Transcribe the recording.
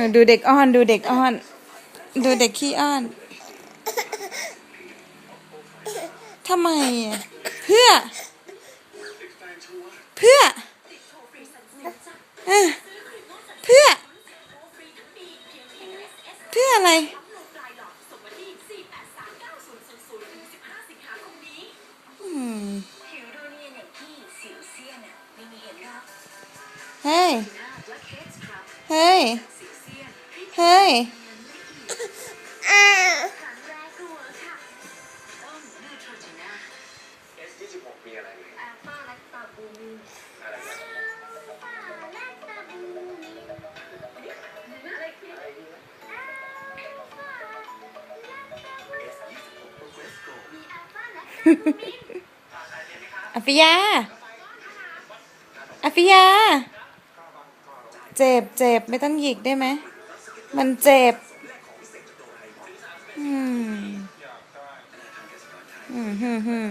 อดูเด็กอ้อน ดูเด็กอ้อน ดูเด็กขี้อ้อนทำไม เพื่อ เพื่อเพื่อ เพื่ออะไรเฮ้ย เฮ้ย เซียนเฮ้ยครั้งแรกก็เวิร์คค่ะต้มเลือดโทรจีน่า S26 มีอะไรไหมแอลฟาแลคตาบูมินอะไรนะแลคตาบูมินอะไรคือมีแอลฟาแลคตาบูมินอฟิยาอฟิยา เจ็บเจ็บไม่ต้องหยิกได้ไหม มันเจ็บ อืม อืมฮึมฮึม